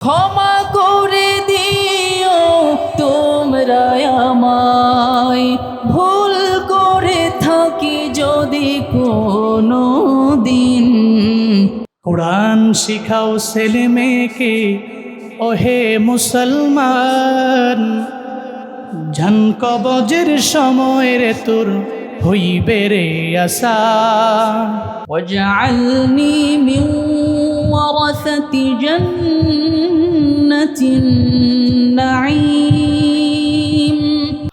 ক্ষমা করে দিও তোমরা আমায় ভুল করে থাকি যদি কোনো দিন কোরআন শিখাও ছেলে মেয়েকে ওহে মুসলমান ঝান কবজের সময় রে তোর হইবে রে আসা واجعلني من ورثة جنة নাঈম।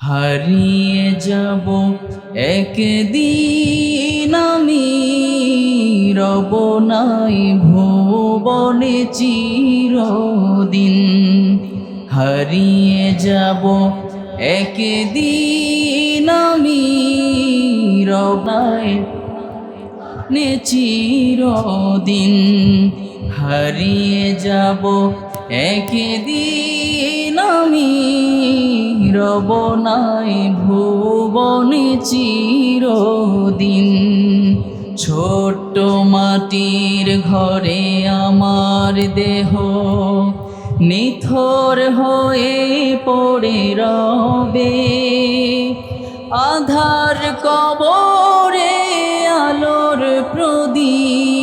হারিয়ে যাব একদিন আমি, রব নাই ভুবনে চিরদিন। হারিয়ে যাব একদিন আমি রবাই নে চিরদিন। হারিয়ে যাব একদিন আমি রব নাই ভুবনে চিরদিন। ছোট্ট মাটির ঘরে আমার দেহ নিথর হয়ে পড়ে রবে। আধার কবরে আলোর প্রদীপ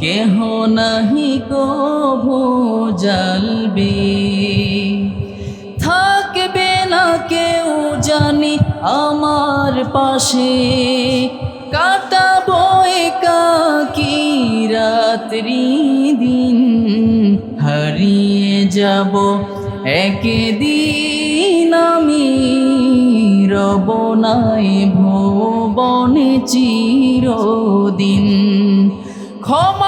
কেহ নাহি কভু জ্বালবে থাকবে না কেউ জানি আমার পাশে। কাটাবো একাকি রাত্রি দিন। হারিয়ে যাব একদিন আমি। রব নাই ভুবনে চিরদিন। ক্ষমা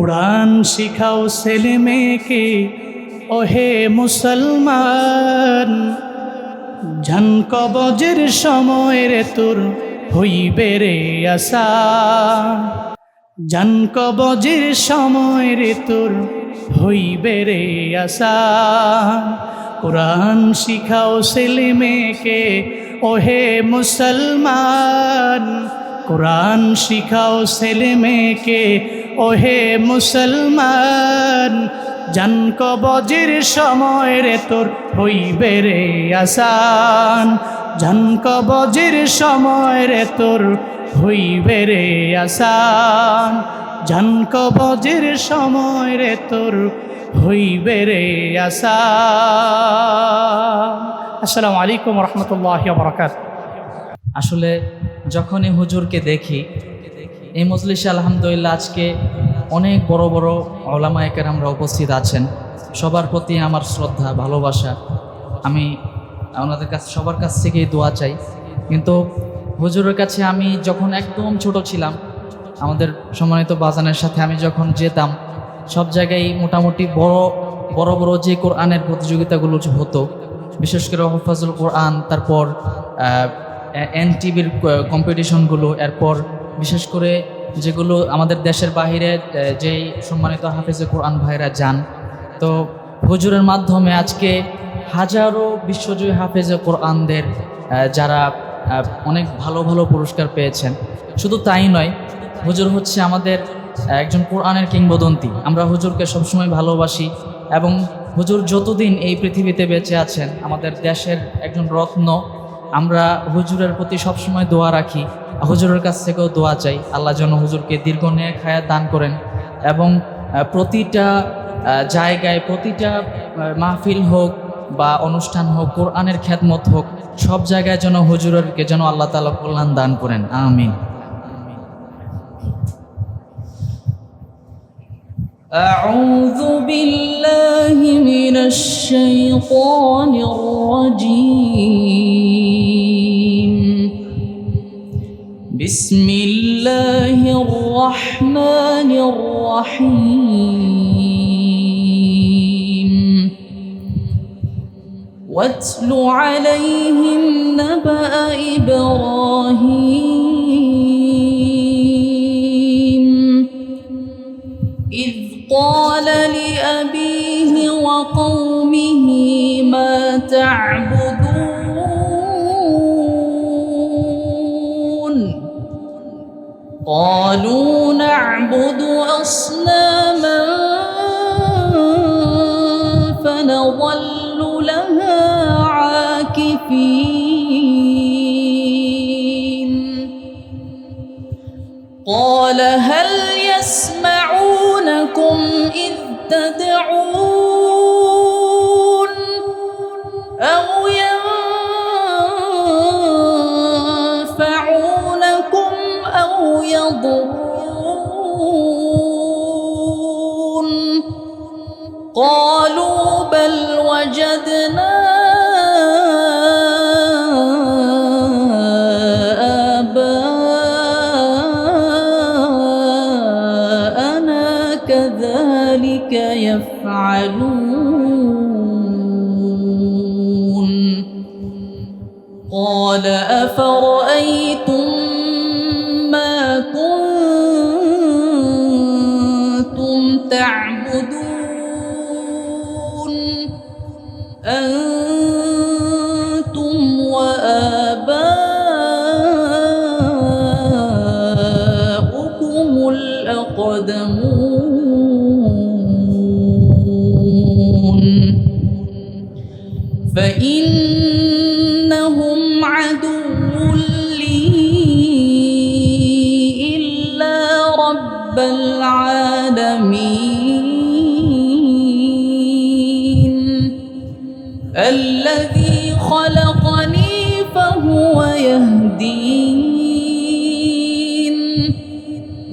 কোরআন শিখাও ছেলে মেয়েকে, ওহে মুসলমান। ঝান কবজের সময় রে তোর হইবে রে আসা জান কবজের সময় রে তোর হইবে রে আসা কোরআন শিখাও ছেলে মেয়েকে, ওহে মুসলমান। কোরআন শিখাও ছেলে মেয়েকে ওহে মুসলমান, জান কবজের সময় রে তোর হইবে রে আসান। জান কবজের সময় রে তোর হইবে রে আসান। জান কবজের সময় রে তোর হইবে রে আসান। আসসালামু আলাইকুম রহমতুল্লাহ বরকাত আসলে যখনই হুজুরকে দেখি এই মজলিসে আলহামদুলিল্লাহ আজকে অনেক বড় বড় ওলামা আমরা উপস্থিত আছেন। সবার প্রতি আমার শ্রদ্ধা, ভালোবাসা। আমি ওনাদের কাছে, সবার কাছ থেকেই দোয়া চাই। কিন্তু হুজুরের কাছে আমি যখন একদম ছোট ছিলাম, আমাদের সম্মানিত বাজানের সাথে আমি যখন যেতাম, সব জায়গায় মোটামুটি বড় বড় বড় যে কোরআনের প্রতিযোগিতাগুলো হতো, বিশেষ করে হফাজুল কোরআন, তারপর এন টিভির কম্পিটিশনগুলো এরপর বিশেষ করে যেগুলো আমাদের দেশের বাহিরে যেই সম্মানিত হাফেজে কোরআন ভাইরা যান। তো হুজুরের মাধ্যমে আজকে হাজারো বিশ্বজয়ী হাফেজে কোরআনদের যারা অনেক ভালো ভালো পুরস্কার পেয়েছেন। শুধু তাই নয়, হুজুর হচ্ছে আমাদের একজন কোরআনের কিংবদন্তি। আমরা হুজুরকে সবসময় ভালোবাসি এবং হুজুর যতদিন এই পৃথিবীতে বেঁচে আছেন, আমাদের দেশের একজন রত্ন আমরা হুজুরের প্রতি সবসময় দোয়া রাখি, হুজুরের কাছ থেকেও দোয়া চাই, আল্লাহ যেন হুজুরকে দীর্ঘ নেক হায়াত দান করেন এবং প্রতিটা জায়গায় প্রতিটা মাহফিল হোক বা অনুষ্ঠান হোক, কোরআনের খ্যাতমত হোক, সব জায়গায় যেন হুজুরেরকে যেন আল্লাহ তালা কল্যাণ দান করেন, আমিন। أعوذ بالله من الشيطان الرجيم. بسم الله الرحمن الرحيم. واتل عليهم نبأ إبراهيم وقومه ما تعبدون. قالوا نعبد أصناما فنظل لها عاكفين. قال هل يسمعونكم إذ تدعون Amo أنتم وآباؤكم الأقدمون. فإنهم عدو لي إلا رب العالمين. الذي خلقني فهو يهدين.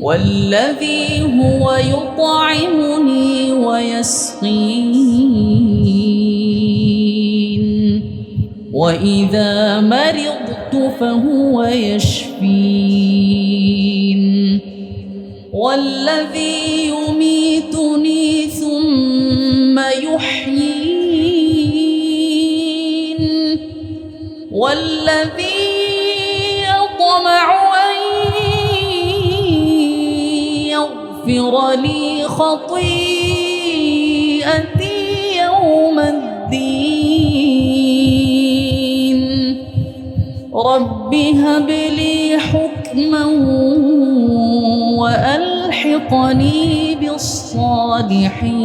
والذي هو يطعمني ويسقين. وإذا مرضت فهو يشفين. والذي يميتني والذي يطمع أن يغفر لي خطيئتي يوم الدين. رب هب لي حكما وألحقني بالصالحين.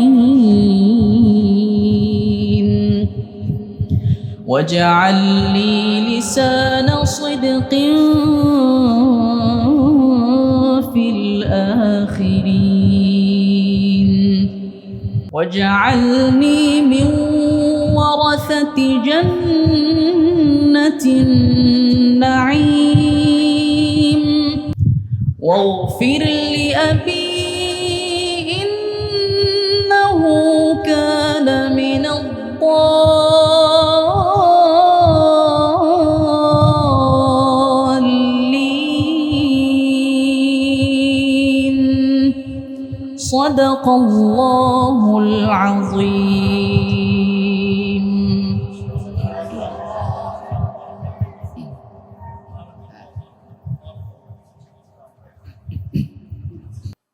واجعل لي لسان صدق في الآخرين. واجعلني من ورثة جنة النعيم. واغفر لأبي صدق الله العظيم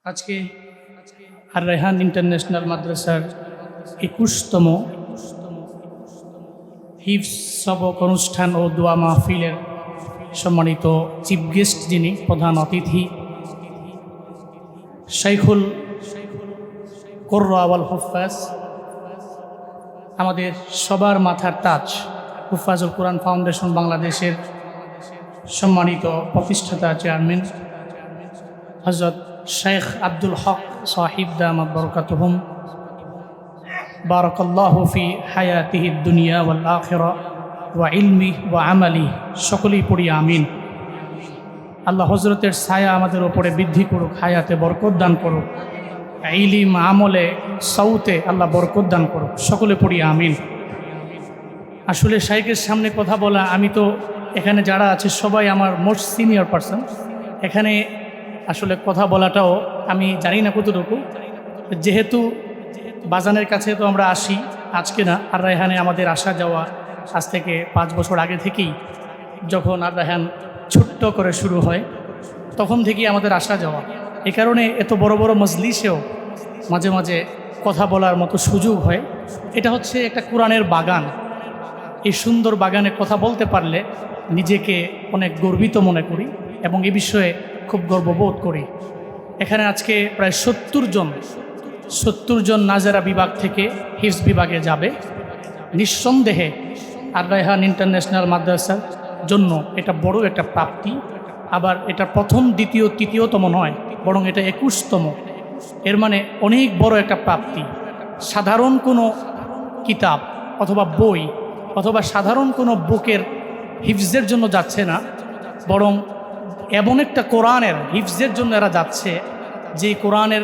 আজকে আর রেহান ইন্টারন্যাশনাল মাদ্রাসার একুশতম হিফস সবক অনুষ্ঠান ও দোয়া মাহফিলের সম্মানিত চিফ গেস্ট যিনি প্রধান অতিথি শাইখুল কর্র আওয়াল হুফাজ। আমাদের সবার মাথার তাজ হুফাজুল কোরআন ফাউন্ডেশন বাংলাদেশের সম্মানিত প্রতিষ্ঠাতা চেয়ারম্যান হজরত শেখ আব্দুল হক সাহিব দামাত বরকাতহুম। বারকাল্লাহু ফি হায়াতিহি দুনিয়া ওয়াল আখিরা ওয়া ইলমি ওয়া আমালি। সকলেই পড়ি আমিন। আল্লাহ হজরতের ছায়া আমাদের ওপরে বৃদ্ধি করুক, হায়াতে বরকত দান করুক। ইলিম, আমলে সৌতে আল্লাহ বরকত দান করুক। সকলে পড়ি আমিন। আসলে শাইকের সামনে কথা বলা, আমি তো এখানে যারা আছে সবাই আমার মোস্ট সিনিয়র পারসন। এখানে আসলে কথা বলাটাও আমি জানি না কতটুকু। যেহেতু বাজানের কাছে তো আমরা আসি, আজকে না, আর রায়হানে আমাদের আসা যাওয়া আজ থেকে পাঁচ বছর আগে থেকেই যখন আর রায়হান ছোট্ট করে শুরু হয়, তখন থেকেই আমাদের আসা যাওয়া। এ কারণে এত বড় বড় মজলিসেও মাঝে মাঝে কথা বলার মতো সুযোগ হয়। এটা হচ্ছে একটা কোরআনের বাগান। এই সুন্দর বাগানে কথা বলতে পারলে নিজেকে অনেক গর্বিত মনে করি এবং এ বিষয়ে খুব গর্ববোধ করি। এখানে আজকে প্রায় সত্তর জন সত্তর জন নাজারা বিভাগ থেকে হিফস বিভাগে যাবে। নিঃসন্দেহে আর রায়হান ইন্টারন্যাশনাল মাদ্রাসার জন্য এটা বড় একটা প্রাপ্তি। আবার এটা প্রথম, দ্বিতীয়, তৃতীয়তম নয়। বরং এটা একুশতম। এর মানে অনেক বড় একটা প্রাপ্তি। সাধারণ কোনো কিতাব অথবা বই অথবা সাধারণ কোনো বুকের হিফজের জন্য যাচ্ছে না, বরং এমন একটা কোরআনের হিফজের জন্য এরা যাচ্ছে যে কোরআনের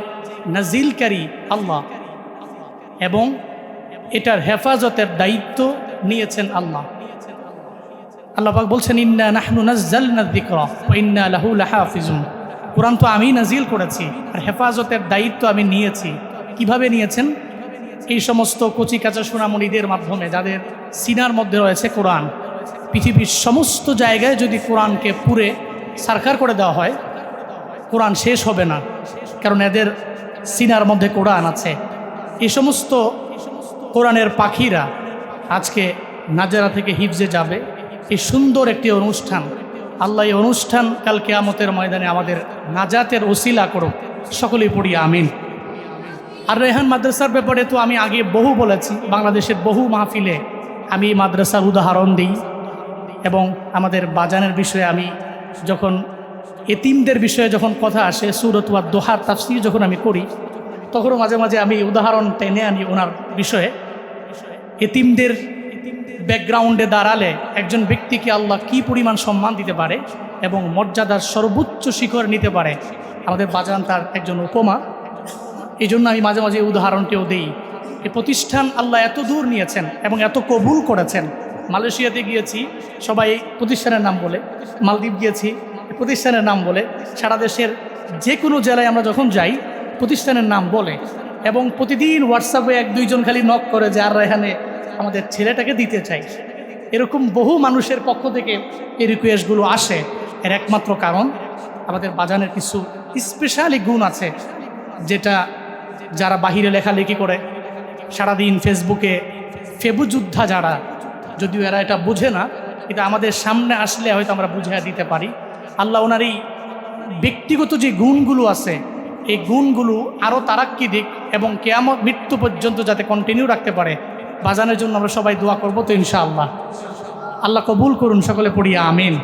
নাজিলকারী আল্লাহ এবং এটার হেফাজতের দায়িত্ব নিয়েছেন আল্লাহ। আল্লাহ বলছেন, ইন্না নাহনু নাজ্জালনা যিকরা ওয়া ইন্না লাহু লাহাফিজুন। কোরআন তো আমি নাজিল করেছি আর হেফাজতের দায়িত্ব আমি নিয়েছি। কীভাবে নিয়েছেন? এই সমস্ত কচি কাঁচা সোনামণিদের মাধ্যমে, যাদের সিনার মধ্যে রয়েছে কোরআন। পৃথিবীর সমস্ত জায়গায় যদি কোরআনকে পুরে সারকার করে দেওয়া হয়, কোরআন শেষ হবে না, কারণ এদের সিনার মধ্যে কোরআন আছে। এই সমস্ত কোরআনের পাখিরা আজকে নাজারা থেকে হিফজে যাবে। এই সুন্দর একটি অনুষ্ঠান। আল্লাহ এই অনুষ্ঠান কাল কেয়ামতের ময়দানে আমাদের নাজাতের ওসিলা করুক। সকলেই পড়ি আমিন। আর রেহান মাদ্রাসার ব্যাপারে তো আমি আগে বহু বলেছি, বাংলাদেশের বহু মাহফিলে আমি এই মাদ্রাসার উদাহরণ দিই এবং আমাদের বাজানের বিষয়ে আমি যখন, এতিমদের বিষয়ে যখন কথা আসে, সুরত ওয়া দোহার তাফসির যখন আমি করি, তখনও মাঝে মাঝে আমি উদাহরণ টেনে আনি ওনার বিষয়ে। এতিমদের ব্যাকগ্রাউন্ডে দাঁড়ালে একজন ব্যক্তিকে আল্লাহ কি পরিমাণ সম্মান দিতে পারে? এবং মর্যাদার সর্বোচ্চ শিখর নিতে পারে। আমাদের বাজান তার একজন উপমা। এই জন্য আমি মাঝে মাঝে উদাহরণটিও দিই। এই প্রতিষ্ঠান আল্লাহ এত দূর নিয়েছেন এবং এত কবুল করেছেন। মালয়েশিয়াতে গিয়েছি, সবাই প্রতিষ্ঠানের নাম বলে। মালদ্বীপ গিয়েছি প্রতিষ্ঠানের নাম বলে। সারা দেশের যে কোনো জেলায় আমরা যখন যাই, প্রতিষ্ঠানের নাম বলে। এবং প্রতিদিন হোয়াটসঅ্যাপে এক দুইজন খালি নক করে যে, আর এখানে আমাদের ছেলেটাকে দিতে চাই। এরকম বহু মানুষের পক্ষ থেকে এই রিকোয়েস্টগুলো আসে। এর একমাত্র কারণ আমাদের বাজানের কিছু স্পেশালি গুণ আছে, যেটা যারা বাহিরে লেখালেখি করে, সারাদিন ফেসবুকে ফেবু যোদ্ধা যারা, যদিও এরা এটা বোঝে না এটা আমাদের সামনে আসলে হয়তো আমরা বুঝিয়ে দিতে পারি। আল্লাহ ওনার এই ব্যক্তিগত যে গুণগুলো আছে, এই গুণগুলো আরও তারাক্কি দিক এবং কেয়ামত মৃত্যু পর্যন্ত যাতে কন্টিনিউ রাখতে পারে, বাজানের জন্য আমরা সবাই দোয়া করব তো ইনশাআল্লাহ। আল্লাহ কবুল করুন, সকলে পড়িয়া আমিন।